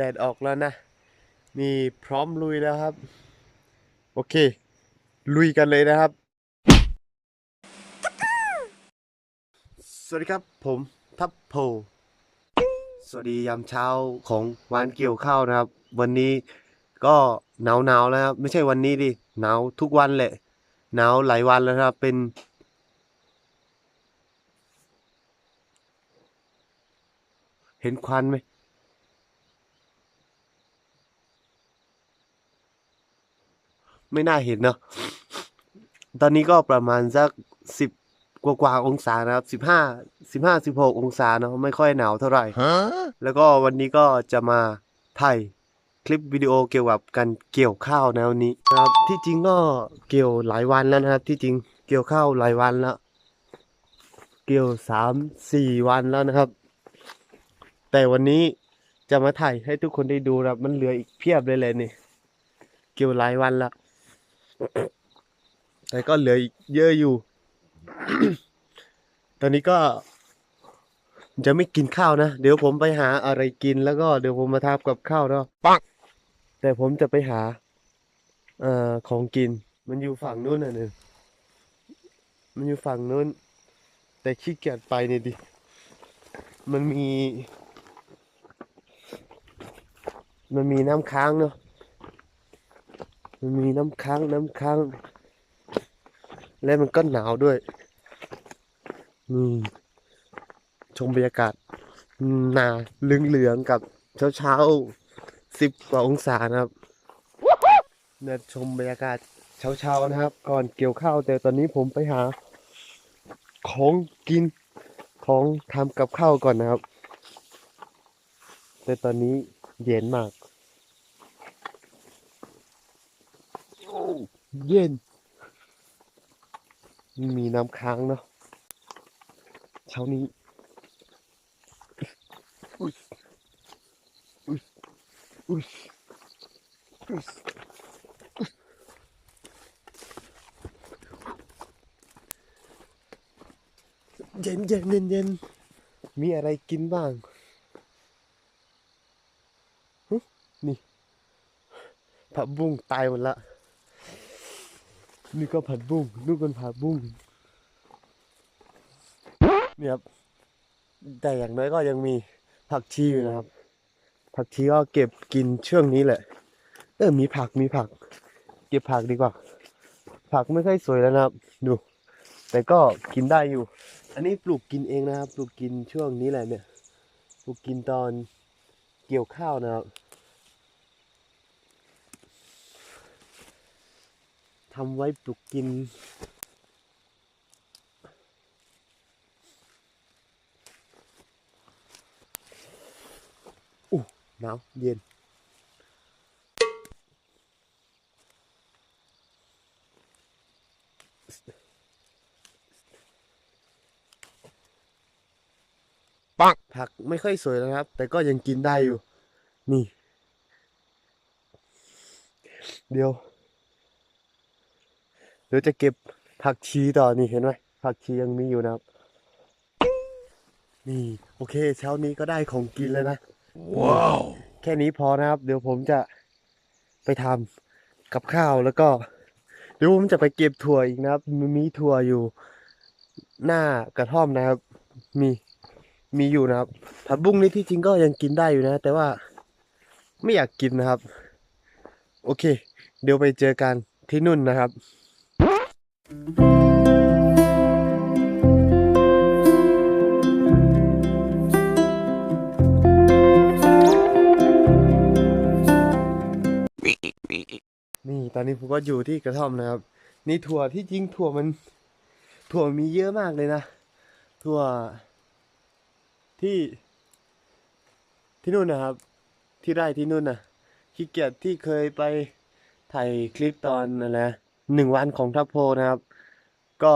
แดดออกแล้วนะ นี่พร้อมลุยแล้วครับ โอเค ลุยกันเลยนะครับ สวัสดีครับผมทัพโพ สวัสดียามเช้าของวันเกี่ยวข้าวนะครับ วันนี้ก็หนาวหนาวๆแล้วครับ ไม่ใช่วันนี้ดิ หนาวทุกวันแหละ หนาวหลายวันแล้วนะครับ เป็นเห็นควันไหม ไม่น่าเห็นเนาะตอนนี้ก็ประมาณสักสิบกว่าๆองศานะครับสิบห้าสิบห้าสิบหกองศาเนาะไม่ค่อยหนาวเท่าไหร่ แล้วก็วันนี้ก็จะมาถ่ายคลิปวิดีโอเกี่ยวกับการเกี่ยวข้าวแนวนี้นะครับ ที่จริงก็เกี่ยวหลายวันแล้วนะครับ ที่จริงเกี่ยวข้าวหลายวันแล้วเกี่ยวสามสี่วันแล้วนะครับ แต่วันนี้จะมาถ่ายให้ทุกคนได้ดูนะครับมันเหลืออีกเพียบเลยเลยนี่ เกี่ยวหลายวันละ แต่ก็เหลืออีกเยอะอยู่ ตอนนี้ก็ จะไม่กินข้าวนะ เดี๋ยวผมไปหาอะไรกินแล้วก็เดี๋ยวผมมาทำกับข้าวเนาะปังแต่ผมจะไปหาเอ่อของกิน มันอยู่ฝั่งนู้นน่ะเนี่ยมันอยู่ฝั่งนู้น แต่ขี้เกียจไปเนี่ยดิ มันมี มันมีน้ำค้างเนาะ มันมีน้ำค้างน้ำค้าง และมันก็หนาวด้วยอืมชมบรรยากาศหนาเหลืองๆกับเช้าเช้าสิบกว่าองศานะครับเนี่ยชมบรรยากาศเช้าเช้าๆนะครับ ก่อนเกี่ยวข้าวแต่ตอนนี้ผมไปหา ของกินของทำกับข้าวก่อนนะครับ แต่ตอนนี้เย็นมาก โอ้ เย็น มีน้ำค้างเนาะเช้านี้อุ๊ยอุ๊ยอุ๊ยอุ๊ยเย็นเย็นเย็นเย็นมีอะไรกินบ้างนี่ผักบุ้งตายหมดละ นี่ก็ผัดบุ้งนู่นก็ผัดบุ้งเนี่ยครับแต่อย่างน้อยก็ยังมีผักชีอยู่นะครับ ผักชีก็เก็บกินช่วงนี้แหละ เออมีผักมีผัก เก็บผักดีกว่า ผักไม่ค่อยสวยแล้วนะครับ ดู แต่ก็กินได้อยู่ อันนี้ปลูกกินเองนะครับ ปลูกกินช่วงนี้แหละเนี่ย ปลูกกินตอนเกี่ยวข้าวนะครับ ทำไว้ปลูกกิน อู้หนาวเย็นปักผักไม่ค่อยสวยนะครับ แต่ก็ยังกินได้อยู่ นี่ เดี๋ยวเดี๋ยวจะเก็บผักชีต่อนี่เห็นไหมผักชียังมีอยู่นะครับ นี่ โอเค เช้านี้ก็ได้ของกินแล้วนะ ว้าว แค่นี้พอนะครับ เดี๋ยวผมจะไปทำกับข้าวแล้วก็ เดี๋ยวผมจะไปเก็บถั่วอีกนะครับ มีมีถั่วอยู่หน้ากระท่อมนะครับ มีมีอยู่นะครับ ผักบุ้งนี่ที่จริงก็ยังกินได้อยู่นะ แต่ว่าไม่อยากกินนะครับ โอเค เดี๋ยวไปเจอกันที่นู่นนะครับ ตอนนี้ผมก็อยู่ที่กระท่อมนะครับ นี่ถั่วที่จริงถั่วมันถั่วมีเยอะมากเลยนะ ถั่วที่ที่นู่นนะครับ ที่ไร่ที่นู่นนะขี้เกียจที่เคยไปถ่ายคลิปตอนอะไรนะหนึ่งวันของทัพโพนะครับ ก็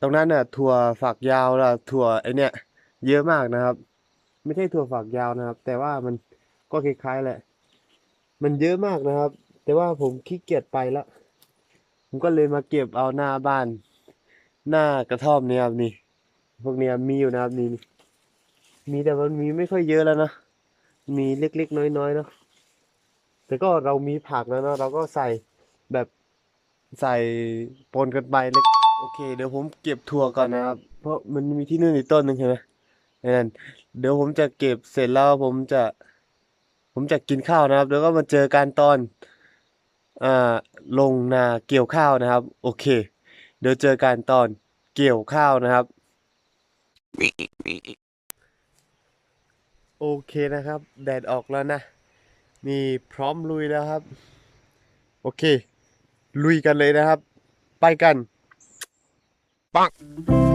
ตรงนั้นน่ะ ถั่วฝักยาวละถั่วไอเนี้ยเยอะมากนะครับ ไม่ใช่ถั่วฝักยาวนะครับ แต่ว่ามันก็คล้ายๆแหละ มันเยอะมากนะครับ แต่ว่าผมขี้เกียจไปแล้วผมก็เลยมาเก็บเอาหน้าบ้าน หน้ากระท่อมเนี่ยครับนี่ พวกเนี้ยมีอยู่นะครับนี่นี่มีแต่มันมีไม่ค่อยเยอะแล้วนะมีเล็กๆน้อยๆเนาะแต่ก็เรามีผักแล้วเนาะเราก็ใส่แบบใส่ปนกันไปเล็กโอเค เดี๋ยวผมเก็บถั่วก่อนนะครับ เพราะมันมีที่นู่นอีกต้นหนึ่งใช่ไหมนั่นเดี๋ยวผมจะเก็บเสร็จแล้วผมจะ ผมจะกินข้าวนะครับ แล้วก็มาเจอกันตอน อ่าลงนาเกี่ยวข้าวนะครับ โอเค เดี๋ยวเจอกันตอนเกี่ยวข้าวนะครับ โอเคนะครับ แดดออกแล้วนะ นี่พร้อมลุยแล้วครับ โอเค ลุยกันเลยนะครับ ไปกัน ปัง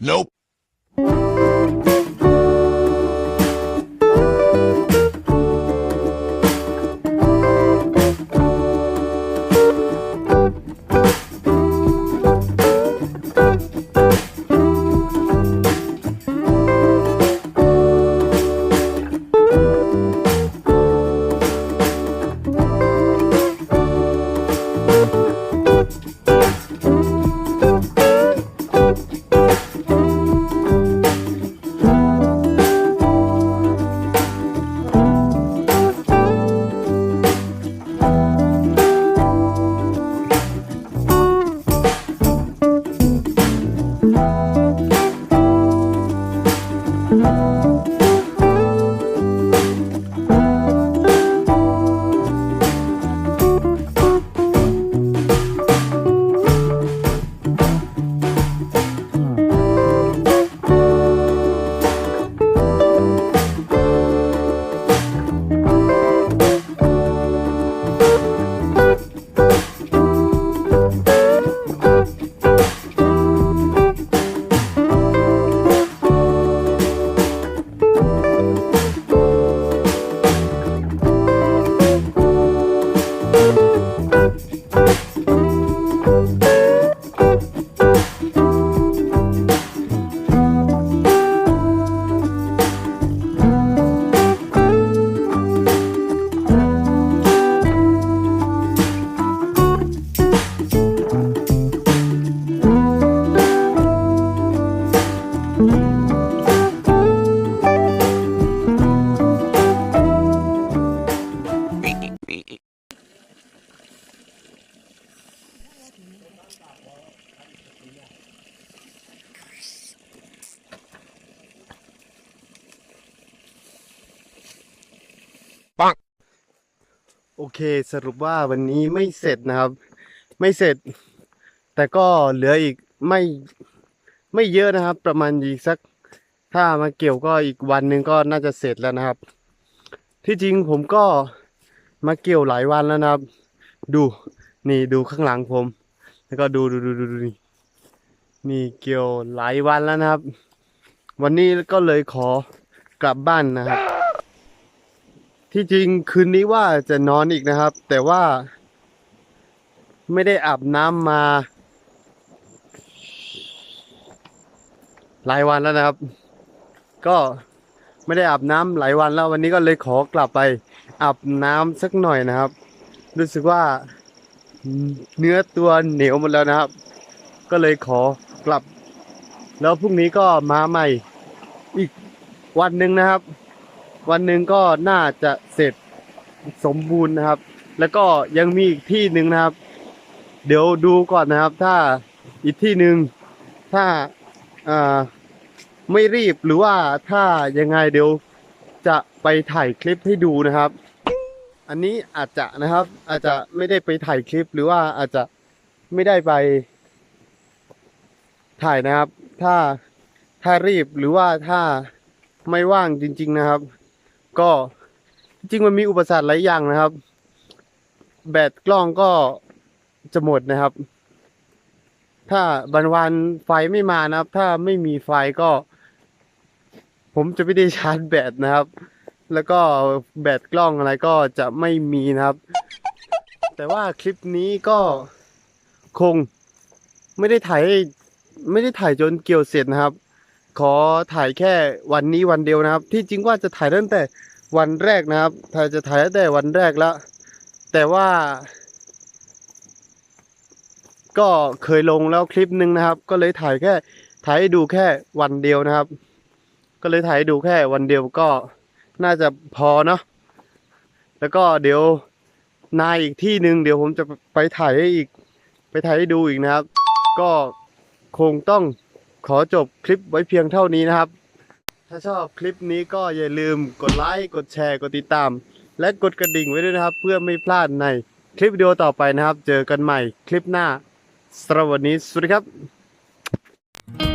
Nope. เคสรุปว่าวันนี้ไม่เสร็จนะครับ ไม่เสร็จ แต่ก็เหลืออีกไม่ไม่เยอะนะครับ ประมาณอีกสักถ้ามาเกี่ยวก็อีกวันหนึ่งก็น่าจะเสร็จแล้วนะครับ ที่จริงผมก็มาเกี่ยวหลายวันแล้วนะครับ ดูนี่ดูข้างหลังผม แล้วก็ดูดูดูดูดูนี่นี่เกี่ยวหลายวันแล้วนะครับ วันนี้ก็เลยขอกลับบ้านนะครับ ที่จริงคืนนี้ว่าจะนอนอีกนะครับ แต่ว่า ไม่ได้อาบน้ำมา หลายวันแล้วนะครับ ก็ไม่ได้อาบน้ำหลายวันแล้ววันนี้ก็เลยขอกลับไปอาบน้ำสักหน่อยนะครับ รู้สึกว่าเนื้อตัวเหนียวหมดแล้วนะครับ ก็เลยขอกลับ แล้วพรุ่งนี้ก็มาใหม่อีกวันหนึ่งนะครับ วันหนึ่งก็น่าจะเสร็จสมบูรณ์นะครับ แล้วก็ยังมีอีกที่หนึ่งนะครับ เดี๋ยวดูก่อนนะครับ ถ้าอีกที่หนึ่งถ้าไม่รีบหรือว่าถ้ายังไงเดี๋ยวจะไปถ่ายคลิปให้ดูนะครับ อันนี้อาจจะนะครับ อาจจะไม่ได้ไปถ่ายคลิปหรือว่าอาจจะไม่ได้ไป ถ่ายนะครับ ถ้าถ้ารีบหรือว่าถ้าไม่ว่างจริง ๆนะครับ ก็จริงมันมีอุปสรรคหลายอย่างนะครับ แบตกล้องก็จะหมดนะครับ ถ้าบันวันไฟไม่มานะครับ ถ้าไม่มีไฟก็ ผมจะไม่ได้ชาร์จแบตนะครับ แล้วก็แบตกล้องอะไรก็จะไม่มีนะครับ แต่ว่าคลิปนี้ก็คงไม่ได้ถ่ายไม่ได้ถ่ายจนเกี่ยวเสร็จนะครับ ขอถ่ายแค่วันนี้วันเดียวนะครับ ที่จริงว่าจะถ่ายตั้งแต่ วันแรกนะครับถ่ายจะถ่ายตั้งแต่วันแรกแล้ว แต่ว่า ก็เคยลงแล้วคลิปหนึ่งนะครับ ก็เลยถ่ายแค่ถ่ายให้ดูแค่วันเดียวนะครับ ก็เลยถ่ายให้ดูแค่วันเดียวก็น่าจะพอเนาะแล้วก็เดี๋ยวนายอีกที่หนึ่งเดี๋ยวผมจะไปถ่ายให้อีก ไปถ่ายให้ดูอีกนะครับ ก็คงต้องขอจบคลิปไว้เพียงเท่านี้นะครับ ถ้าชอบคลิปนี้ก็อย่าลืมกดไลค์กดแชร์กดติดตาม และกดกระดิ่งไว้ด้วยนะครับ เพื่อไม่พลาดในคลิปวิดีโอต่อไปนะครับ เจอกันใหม่คลิปหน้าสวันนี้สวัสดีครับ